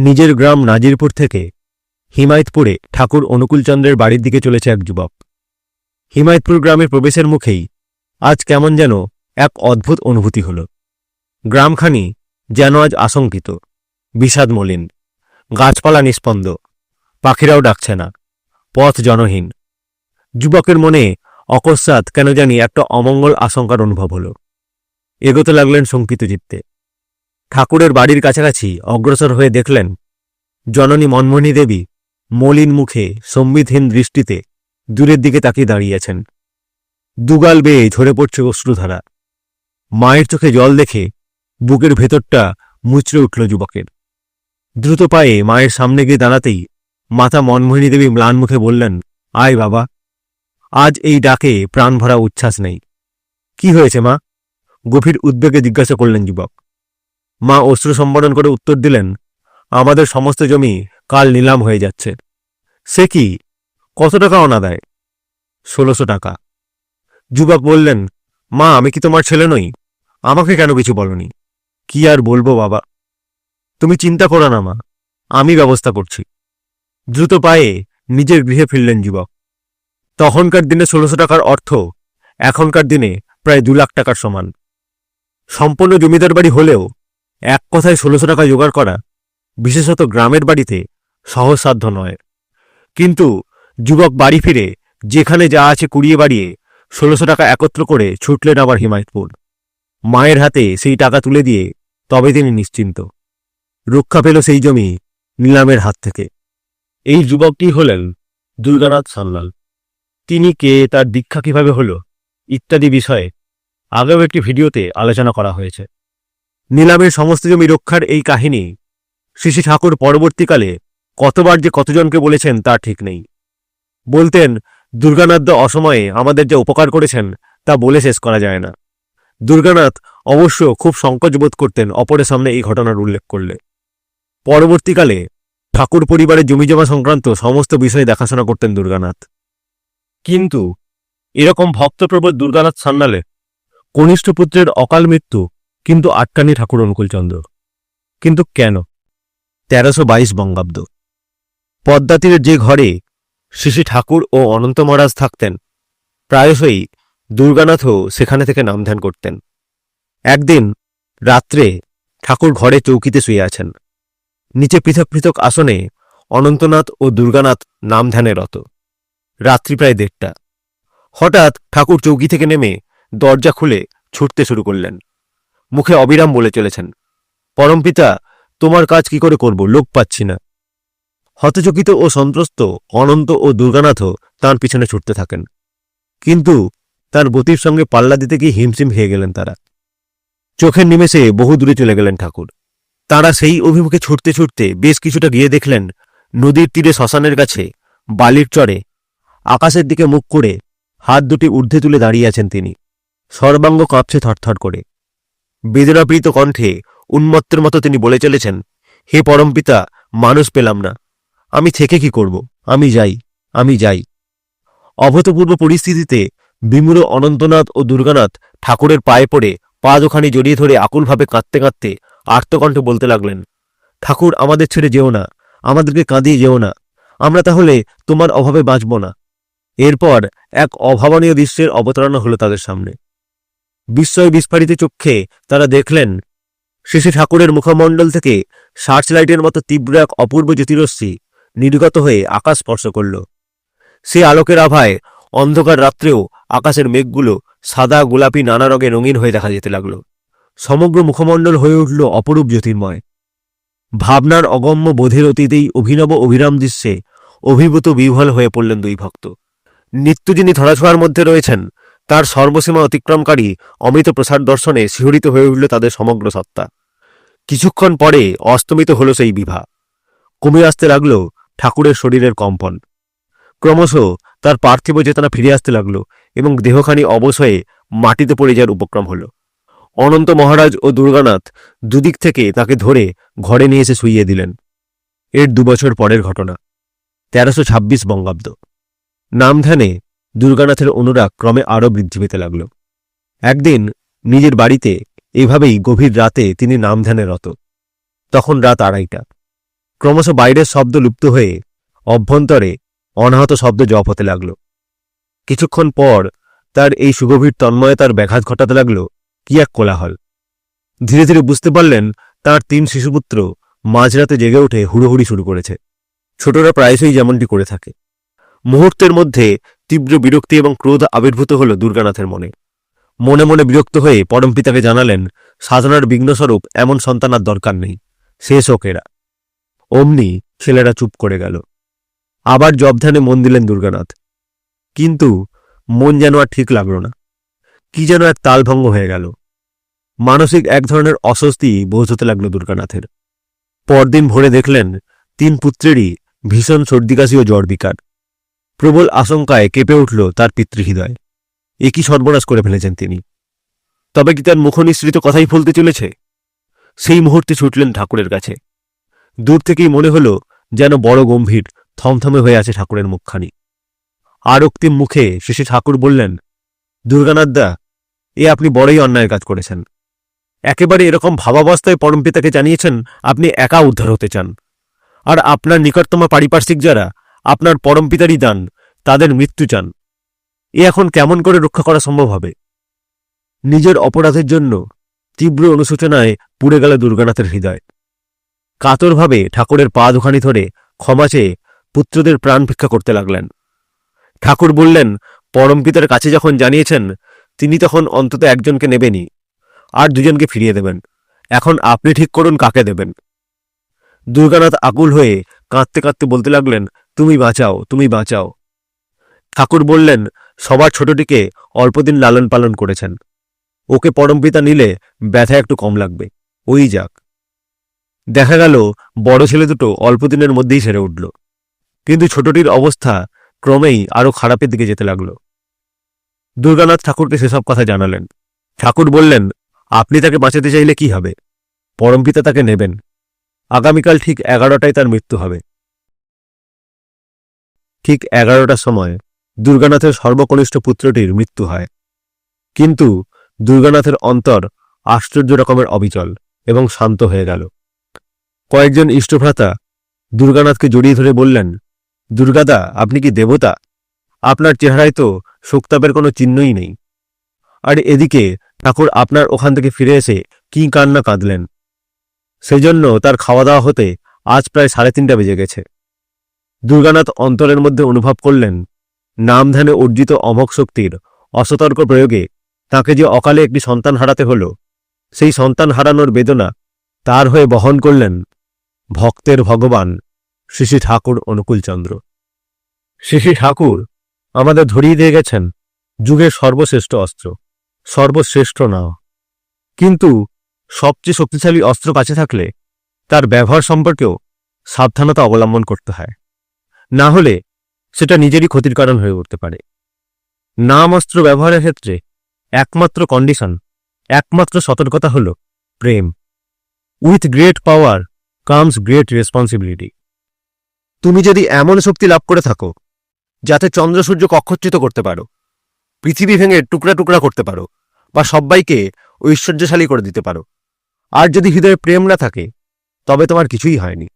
নিজের গ্রাম নাজিরপুর থেকে হিমায়তপুরে ঠাকুর অনুকূলচন্দ্রের বাড়ির দিকে চলেছে এক যুবক। হিমায়তপুর গ্রামের প্রবেশের মুখেই আজ কেমন যেন এক অদ্ভুত অনুভূতি হল। গ্রামখানি যেন আজ আশঙ্কিত বিষাদ মলিন গাছপালা নিস্পন্দ পাখিরাও ডাকছে না, পথ জনহীন। যুবকের মনে অকস্মাৎ কেন জানি একটা অমঙ্গল আশঙ্কার অনুভব হল। এগোতে লাগলেন শঙ্কিত চিত্তে। ঠাকুরের বাড়ির কাছাকাছি অগ্রসর হয়ে দেখলেন জননী মনমোহিনী দেবী মলিন মুখে সম্বিতহীন দৃষ্টিতে দূরের দিকে তাকিয়ে দাঁড়িয়েছেন। দুগাল বেয়ে ঝরে পড়ছে অশ্রুধারা। মায়ের চোখে জল দেখে বুকের ভেতরটা মুচড়ে উঠল যুবকের। দ্রুত পায়ে মায়ের সামনে গিয়ে দাঁড়াতেই মাতা মনমোহিনী দেবী ম্লান মুখে বললেন, আয় বাবা, আজ এই ডাকে প্রাণ ভরা উচ্ছ্বাস নেই। কি হয়েছে মা? গভীর উদ্বেগে জিজ্ঞাসা করলেন যুবক। মা অশ্রু সম্বোধন করে উত্তর দিলেন, আমাদের সমস্ত জমি কাল নিলাম হয়ে যাচ্ছে। সে কি? কত টাকা অনাদায় ষোলোশো টাকা। যুবক বললেন, মা, আমি কি তোমার ছেলে নই? আমাকে কেন কিছু বলনি? কি আর বলব বাবা? তুমি চিন্তা করো না মা, আমি ব্যবস্থা করছি। দ্রুত পায়ে নিজের গৃহে ফিরলেন যুবক। তখনকার দিনে ষোলোশো টাকার অর্থ এখনকার দিনে প্রায় দু লাখ টাকার সমান। সম্পূর্ণ জমিদার বাড়ি হলেও এক কথায় ষোলোশো টাকা জোগাড় করা বিশেষত গ্রামের বাড়িতে সহজসাধ্য নয়। কিন্তু যুবক বাড়ি ফিরে যেখানে যা আছে কুড়িয়ে বাড়িয়ে ষোলোশো টাকা একত্র করে ছুটলেন আবার হিমায়তপুর। মায়ের হাতে সেই টাকা তুলে দিয়ে তবে তিনি নিশ্চিন্ত। রক্ষা পেল সেই জমি নিলামের হাত থেকে। এই যুবকটি হলেন দুর্গানাথ সান্যাল। তিনি কে, তার দীক্ষা কীভাবে হল, ইত্যাদি বিষয়ে আগেও একটি ভিডিওতে আলোচনা করা হয়েছে। নিলামের সমস্ত জমি রক্ষার এই কাহিনী। শ্রী ঠাকুর পরবর্তীকালে কতবার যে কতজনকে বলেছেন তা ঠিক নেই। বলতেন, দুর্গানাথ অসময়ে আমাদের যে উপকার করেছেন, তা বলে শেষ করা যায় না। দুর্গানাথ অবশ্য খুব সংকোচ বোধ করতেন অপরের সামনে এই ঘটনার উল্লেখ করলে। পরবর্তীকালে ঠাকুর পরিবারের জমিজমা সংক্রান্ত সমস্ত বিষয়ে দেখাশোনা করতেন দুর্গানাথ। কিন্তু এরকম ভক্তপ্রবর দুর্গানাথ সান্নালে কনিষ্ঠ পুত্রের অকাল মৃত্যু কিন্তু আটকানি ঠাকুর অনুকূলচন্দ্র। কিন্তু কেন? তেরোশো বাইশ বঙ্গাব্দ। পদ্মা তীরের যে ঘরে শ্রী ঠাকুর ও অনন্ত মহারাজ থাকতেন, প্রায়শই দুর্গানাথও সেখানে থেকে নাম ধ্যান করতেন। একদিন রাত্রে ঠাকুর ঘরে চৌকিতে শুয়ে আছেন। নিচে পৃথক পৃথক আসনে অনন্তনাথ ও দুর্গানাথ নাম ধ্যানে রত। রাত্রি প্রায় দেড়টা। হঠাৎ ঠাকুর চৌকি থেকে নেমে দরজা খুলে ছুটতে শুরু করলেন। মুখে অবিরাম বলে চলেছেন। পরমপিতা তোমার কাজ কি করে করব? লোক পাচ্ছি না। হতচকিত ও সন্ত্রস্ত, অনন্ত ও দুর্গানাথও তাঁর পিছনে ছুটতে থাকেন। কিন্তু তার গতির সঙ্গে পাল্লা দিতে গিয়ে হিমশিম হয়ে গেলেন তারা। চোখের নিমেষে বহু দূরে চলে গেলেন ঠাকুর। তারা সেই অভিমুখে ছুটতে ছুটতে বেশ কিছুটা গিয়ে দেখলেন, নদীর তীরে শ্মশানের কাছে, বালির চরে, আকাশের দিকে মুখ করে হাত দুটি ঊর্ধ্বে তুলে দাঁড়িয়ে আছেন তিনি। সর্বাঙ্গ কাঁপছে থরথর করে। বেদনাপ্রীত কণ্ঠে উন্মত্তের মতো তিনি বলে চলেছেন, হে পরমপিতা, মানুষ পেলাম না। আমি থেকে কি করব? আমি যাই আমি যাই। অভূতপূর্ব পরিস্থিতিতে বিমূঢ় অনন্তনাথ ও দুর্গানাথ ঠাকুরের পায়ে পড়ে পা দোখানি জড়িয়ে ধরে আকুলভাবে কাঁদতে কাঁদতে আর্তকণ্ঠে বলতে লাগলেন, ঠাকুর, আমাদের ছেড়ে যেও না, আমাদেরকে কাঁদিয়ে যেও না। আমরা তাহলে তোমার অভাবে বাঁচব না। এরপর এক অভাবনীয় দৃশ্যের অবতারণা হলো তাদের সামনে। বিস্ময় বিস্ফারিত চক্ষে তারা দেখলেন, শ্রী ঠাকুরের মুখমণ্ডল থেকে সার্চ লাইটের মতো তীব্র এক অপূর্ব জ্যোতিরশ্মি নির্গত হয়ে আকাশ স্পর্শ করল। সে আলোকের আভায় অন্ধকার রাত্রেও আকাশের মেঘগুলো সাদা, গোলাপি, নানা রঙে রঙিন হয়ে দেখা যেতে লাগল। সমগ্র মুখমণ্ডল হয়ে উঠল অপরূপ জ্যোতির্ময়। ভাবনার অগম্য বোধের অতীতেই অভিনব অভিরাম দৃশ্যে অভিভূত বিহ্বল হয়ে পড়লেন দুই ভক্ত। নিত্য যিনি ধরাছোঁয়ার মধ্যে রয়েছেন তার সর্বসীমা অতিক্রমকারী অমৃত প্রসাদ দর্শনে শিহরিত হয়ে উঠল তাদের সমগ্র সত্তা। কিছুক্ষণ পরে অস্তমিত হল সেই বিভা। কমে আসতে লাগল ঠাকুরের শরীরের কম্পন। ক্রমশ তার পার্থিব চেতনা ফিরে আসতে লাগল এবং দেহখানি অবশয়ে মাটিতে পড়ে যাওয়ার উপক্রম হল। অনন্ত মহারাজ ও দুর্গানাথ দুদিক থেকে তাকে ধরে ঘরে নিয়ে এসে শুইয়ে দিলেন। এর দুবছর পরের ঘটনা। তেরোশো ছাব্বিশ বঙ্গাব্দ। নাম ধ্যানে দুর্গানাথের অনুরাগ ক্রমে আরও বৃদ্ধি পেতে লাগল। একদিন নিজের বাড়িতে এভাবেই গভীর রাতে তিনি নাম ধ্যানে রত। তখন রাত আড়াইটা। ক্রমশ বাইরের শব্দ লুপ্ত হয়ে অভ্যন্তরে অনাহত শব্দ জপ হতে লাগল। কিছুক্ষণ পর তার এই সুগভীর তন্ময়তার ব্যাঘাত ঘটাতে লাগল কি এক কোলাহল। ধীরে ধীরে বুঝতে পারলেন তার তিন শিশুপুত্র মাঝরাতে জেগে উঠে হুড়োহুড়ি শুরু করেছে। ছোটরা প্রায়শই যেমনটি করে থাকে। মুহূর্তের মধ্যে তীব্র বিরক্তি এবং ক্রোধ আবির্ভূত হল দুর্গানাথের মনে। মনে মনে বিরক্ত হয়ে পরমপিতাকে জানালেন, সাধনার বিঘ্নস্বরূপ এমন সন্তান আর দরকার নেই শেষ হোক এরা অমনি ছেলেরা চুপ করে গেল। আবার জবধানে মন দিলেন দুর্গানাথ। কিন্তু মন যেন আর ঠিক লাগল না। কি যেন এক তালভঙ্গ হয়ে গেল। মানসিক এক ধরনের অস্বস্তি বোধ হতে লাগল দুর্গানাথের। পরদিন ভোরে দেখলেন, তিন পুত্রেরই ভীষণ সর্দিকাশি ও জ্বর বিকার। প্রবল আশঙ্কায় কেঁপে উঠল তার পিতৃহৃদয়। এ কি সর্বনাশ করে ফেলেছেন তিনি। তবে কি তার মুখনিসৃত কথাই ফলতে চলেছে? সেই মুহূর্তে ছুটলেন ঠাকুরের কাছে। দূর থেকেই মনে হল যেন বড় গম্ভীর, থমথমে হয়ে আছে ঠাকুরের মুখখানি। আরক্তিম মুখে শেষে ঠাকুর বললেন, দুর্গানাথদা, এ আপনি বড়ই অন্যায় কাজ করেছেন। একেবারে এরকম ভাবাবস্থায় পরমপিতাকে জানিয়েছেন আপনি একা উদ্ধার হতে চান। আর আপনার নিকটতম পারিপার্শ্বিক যারা আপনার পরমপিতারই দান, তাদের মৃত্যু চান। এ এখন কেমন করে রক্ষা করা সম্ভব হবে? নিজের অপরাধের জন্য তীব্র অনুশোচনায় পুড়ে গেল দুর্গানাথের হৃদয়। কাতরভাবে ঠাকুরের পা দুখানি ধরে ক্ষমা চেয়ে পুত্রদের প্রাণ ভিক্ষা করতে লাগলেন। ঠাকুর বললেন পরমপিতার কাছে যখন জানিয়েছেন, তিনি তখন অন্তত একজনকে নেবেনি আর দুজনকে ফিরিয়ে দেবেন। এখন আপনি ঠিক করুন কাকে দেবেন? দুর্গানাথ আকুল হয়ে কাঁদতে কাঁদতে বলতে লাগলেন তুমি বাঁচাও তুমি বাঁচাও। ঠাকুর বললেন, সবার ছোটটিকে অল্পদিন লালন পালন করেছেন। ওকে পরমপিতা নিলে ব্যথা একটু কম লাগবে। ওই যাক। দেখা গেল, বড় ছেলে দুটো অল্পদিনের মধ্যেই সেরে উঠল। কিন্তু ছোটটির অবস্থা ক্রমেই আরও খারাপের দিকে যেতে লাগল। দুর্গানাথ ঠাকুরকে সেসব কথা জানালেন। ঠাকুর বললেন, আপনি তাকে বাঁচাতে চাইলে কি হবে? পরমপিতা তাকে নেবেন। আগামীকাল ঠিক এগারোটায় তার মৃত্যু হবে। ঠিক এগারোটার সময় দুর্গানাথের সর্বকনিষ্ঠ পুত্রটির মৃত্যু হয়। কিন্তু দুর্গানাথের অন্তর আশ্চর্য রকমের অবিচল এবং শান্ত হয়ে গেল। কয়েকজন ইষ্টভ্রাতা দুর্গানাথকে জড়িয়ে ধরে বললেন, দুর্গাদা, আপনি কি দেবতা? আপনার চেহারায় তো শোকতাপের কোনো চিহ্নই নেই। আর এদিকে ঠাকুর আপনার ওখান থেকে ফিরে এসে কি কান্না কাঁদলেন? সেজন্য তার খাওয়া দাওয়া হতে আজ প্রায় সাড়ে তিনটা বেজে গেছে। দুর্গানাথ অন্তরের মধ্যে অনুভব করলেন, নাম ধ্যানে অর্জিত অমোঘ শক্তির অসতর্ক প্রয়োগে তাকে যে অকালে একটি সন্তান হারাতে হল, সেই সন্তান হারানোর বেদনা তার হয়ে বহন করলেন ভক্তের ভগবান শ্রী ঠাকুর অনুকূলচন্দ্র। শ্রী ঠাকুর, আমাদের ধরিয়ে দিয়ে গেছেন যুগের সর্বশ্রেষ্ঠ অস্ত্র, সর্বশ্রেষ্ঠ নাও। কিন্তু সবচেয়ে শক্তিশালী অস্ত্র কাছে থাকলে তার ব্যবহার সম্পর্কেও সাবধানতা অবলম্বন করতে হয়। না হলে সেটা নিজেরই ক্ষতির কারণ হয়ে উঠতে পারে। নাম অস্ত্র ব্যবহারের ক্ষেত্রে একমাত্র কন্ডিশন একমাত্র সতর্কতা হল প্রেম। With great power comes great responsibility তুমি যদি এমন শক্তি লাভ করে থাকো, যাতে চন্দ্র সূর্য কক্ষচ্যুত করতে পারো, পৃথিবী ভেঙে টুকরা টুকরা করতে পারো, বা সবাইকে ঐশ্বর্যশালী করে দিতে পারো। আর যদি হৃদয়ে প্রেম না থাকে, তবে তোমার কিছুই হয়নি।